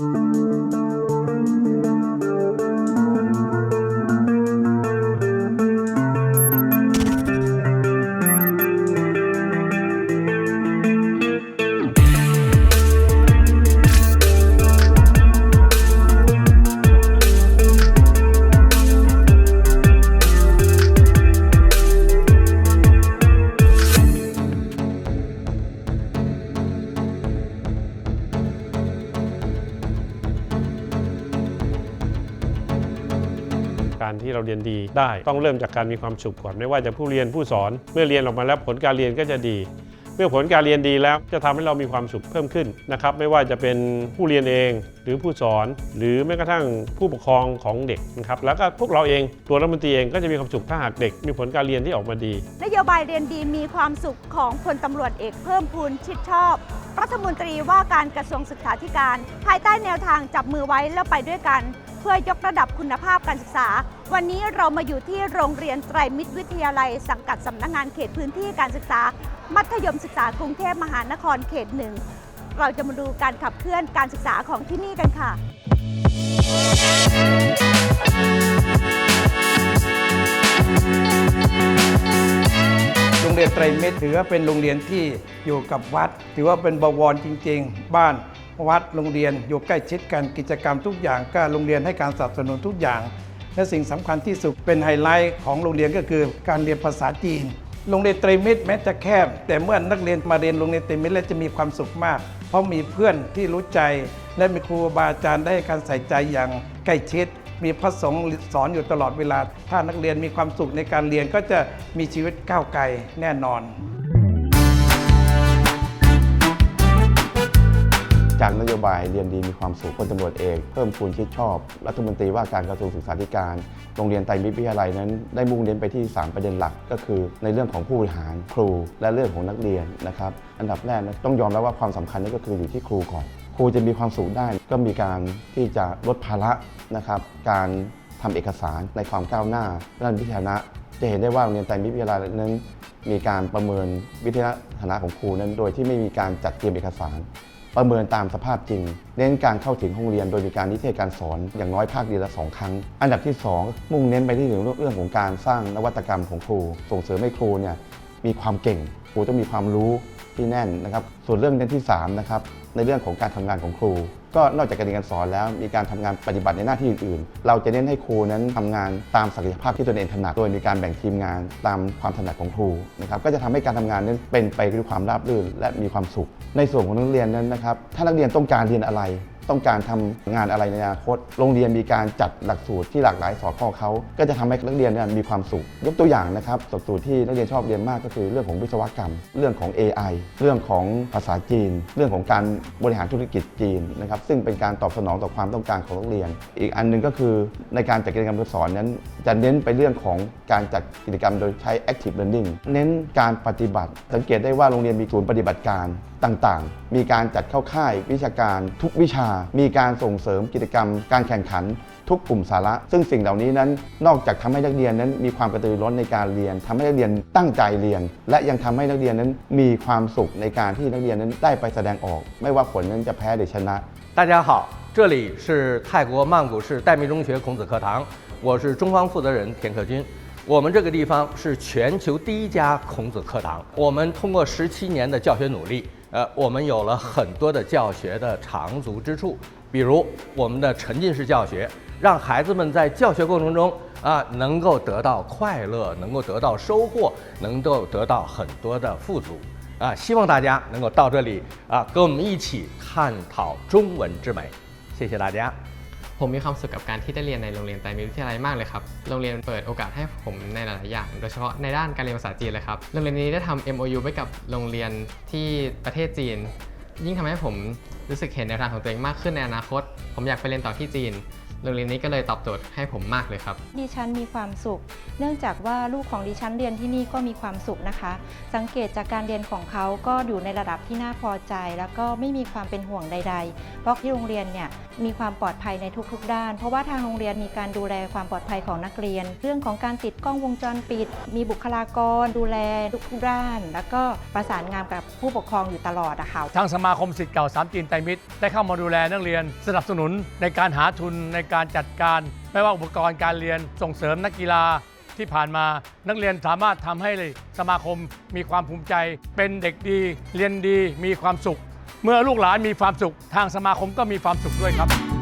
Música การที่เราเรียนดีได้ ต้องเริ่มจากการมีความสุขก่อนไม่ว่าจะผู้เรียนผู้สอน เมื่อเรียนออกมาแล้วผลการเรียนก็จะดี เมื่อผลการเรียนดีแล้วจะทำให้เรามีความสุขเพิ่มขึ้นนะครับ ไม่ว่าจะเป็นผู้เรียนเอง หรือผู้สอน หรือแม้กระทั่งผู้ปกครองของเด็กนะครับแล้วก็พวกเราเองตัวรัฐมนตรีเองก็จะมีความสุขถ้าหากเด็ก มีผลการเรียนที่ออกมาดี นโยบายเรียนดีมีความสุขของพลตำรวจเอกเพิ่มพูนชิดชอบรัฐมนตรีว่าการกระทรวงศึกษาธิการ ภายใต้แนวทางจับมือไว้แล้วไปด้วยกัน เพื่อยกระดับคุณภาพการศึกษา วันนี้เรามาอยู่ที่โรงเรียนไตรมิตรวิทยาลัย สังกัดสำนักงานเขตพื้นที่การศึกษา มัธยมศึกษากรุงเทพมหานครเขตหนึ่งเราจะมาดูการขับเคลื่อนการศึกษาของที่นี่กันค่ะโรงเรียนไตรมิตรถือว่าเป็นโรงเรียนที่อยู่กับวัด ถือว่าเป็นบวรจริง ๆ บ้าน วัดโรงเรียนอยู่ใกล้ชิดกันกิจกรรมทุกอย่างก็โรงเรียนให้การสนับสนุนทุกอย่าง และสิ่งสำคัญที่สุดเป็นไฮไลท์ของโรงเรียนก็คือการเรียนภาษาจีนโรงเรียนไตรมิตรแม้จะแคบ แต่เมื่อนักเรียนมาเรียนโรงเรียนไตรมิตรแล้วจะมีความสุขมาก เพราะมีเพื่อนที่รู้ใจ และมีครูบาอาจารย์ได้การใส่ใจอย่างใกล้ชิด มีพระสงฆ์สอนอยู่ตลอดเวลา ถ้านักเรียนมีความสุขในการเรียนก็จะมีชีวิตก้าวไกลแน่นอน จากนโยบายเรียนดีมีความสุขพลตำรวจเอก เพิ่มพูนชิดชอบ รัฐมนตรีว่าการกระทรวงศึกษาธิการ โรงเรียนไตรมิตรวิทยาลัยนั้น ได้มุ่งเน้นไปที่ 3 ประเด็นหลัก ก็คือในเรื่องของผู้บริหารครู และเรื่องของนักเรียนนะครับอันดับแรกนะต้องยอมรับว่าความสำคัญนั่นก็คืออยู่ที่ครูก่อน ครูจะมีความสุขได้ก็มีการที่จะลดภาระนะครับการทำเอกสารในความก้าวหน้าด้านวิทยานะจะเห็นได้ว่าโรงเรียนไตรมิตรวิทยาลัยนั้น มีการประเมินวิทยาฐานะของครูนั้น โดยที่ไม่มีการจัดเตรียมเอกสาร ประเมินตามสภาพจริง เน้นการเข้าถึงห้องเรียนโดยมีการนิเทศการสอนอย่างน้อยภาคเรียนละสองครั้ง อันดับที่ 2 มุ่งเน้นไปที่เรื่องของการสร้างนวัตกรรมของครู ส่งเสริมให้ครูเนี่ยมีความเก่ง ครูต้องมีความรู้ ที่แน่นนะครับ ส่วนเรื่องเน้นที่3นะครับในเรื่องของการทำงานของครู ก็นอกจากการเรียนการสอนแล้วมีการทำงานปฏิบัติในหน้าที่อื่นๆ เราจะเน้นให้ครูนั้นทำงานตามศักยภาพที่ตนเองถนัด โดยมีการแบ่งทีมงานตามความถนัดของครูนะครับก็จะทำให้การทำงานนั้นเป็นไปด้วยความราบรื่น และมีความสุข ในส่วนของนักเรียนนั้นนะครับถ้านักเรียนต้องการเรียนอะไร ต้องการทำงานอะไรในอนาคต โรงเรียนมีการจัดหลักสูตรที่หลากหลายสอดคล้องเขาก็จะทำให้นักเรียนเนี่ยมีความสุข ยกตัวอย่างนะครับหลักสูตรที่นักเรียนชอบเรียนมากก็คือเรื่องของวิศวกรรม เรื่องของ AI เรื่องของภาษาจีน เรื่องของการบริหารธุรกิจจีนนะครับซึ่งเป็นการตอบสนองต่อความต้องการของนักเรียน อีกอันหนึงก็คือในการจัดกิจกรรมการสอนนั้น จะเน้นไปเรื่องของการจัดกิจกรรมโดยใช้ active learning เน้นการปฏิบัติ สังเกตได้ว่าโรงเรียนมีศูนย์ปฏิบัติการต่างๆ มีการจัดเข้าค่ายวิชาการทุกวิชามีการส่งเสริมกิจกรรม การแข่งขัน ทุกกลุ่มสาระ ซึ่งสิ่งเหล่านี้นั้น นอกจากทำให้นักเรียนนั้นมีความกระตือรือร้นในการเรียนทำให้นักเรียนตั้งใจเรียน และยังทำให้นักเรียนนั้นมีความสุขในการที่นักเรียนนั้นได้ไปแสดงออก ไม่ว่าผลนั้นจะแพ้หรือชนะ 大家好，这里是泰国曼谷市代密中学孔子课堂，我是中方负责人田克军。我们这个地方是全球第一家孔子课堂。我们通过十七年的教学努力， 呃，我们有了很多的教学的长足之处，比如我们的沉浸式教学，让孩子们在教学过程中啊能够得到快乐，能够得到收获，能够得到很多的富足。啊，希望大家能够到这里啊，跟我们一起探讨中文之美。谢谢大家。 ผมมีความสุขกับการที่ได้เรียนในโรงเรียนไตรมิตรวิทยาลัยมากเลยครับ โรงเรียนเปิดโอกาสให้ผมในหลาย ๆ อย่าง โดยเฉพาะในด้านการเรียนภาษาจีนเลยครับ โรงเรียนนี้ได้ทำ MOU ไว้กับโรงเรียนที่ประเทศจีน ยิ่งทำให้ผมรู้สึกเห็นแนวทางของตัวเองมากขึ้นในอนาคต ผมอยากไปเรียนต่อที่จีน โรงเรียนนี้ก็เลยตอบโจทย์ให้ผมมากเลยครับ ดิฉันมีความสุข เนื่องจากว่าลูกของดิฉันเรียนที่นี่ก็มีความสุขนะคะ สังเกตจากการเรียนของเขาก็อยู่ในระดับที่น่าพอใจ แล้วก็ไม่มีความเป็นห่วงใด ๆ เพราะที่โรงเรียนเนี่ยมีความปลอดภัยในทุก ๆ ด้าน เพราะว่าทางโรงเรียนมีการดูแลความปลอดภัยของนักเรียน เรื่องของการติดกล้องวงจรปิด มีบุคลากร ดูแลทุกๆด้าน แล้วก็ประสานงานกับผู้ปกครองอยู่ตลอดอะค่ะทางสมาคมสิทธิ์เก่าสามจีนไตรมิตรได้เข้ามาดูแลนักเรียน สนับสนุนในการหาทุนในการจัดการ ไม่ว่าอุปกรณ์การเรียนส่งเสริมนักกีฬาที่ผ่านมา นักเรียนสามารถทำให้สมาคมมีความภูมิใจ เป็นเด็กดี เรียนดีมีความสุข เมื่อลูกหลานมีความสุข ทางสมาคมก็มีความสุขด้วยครับ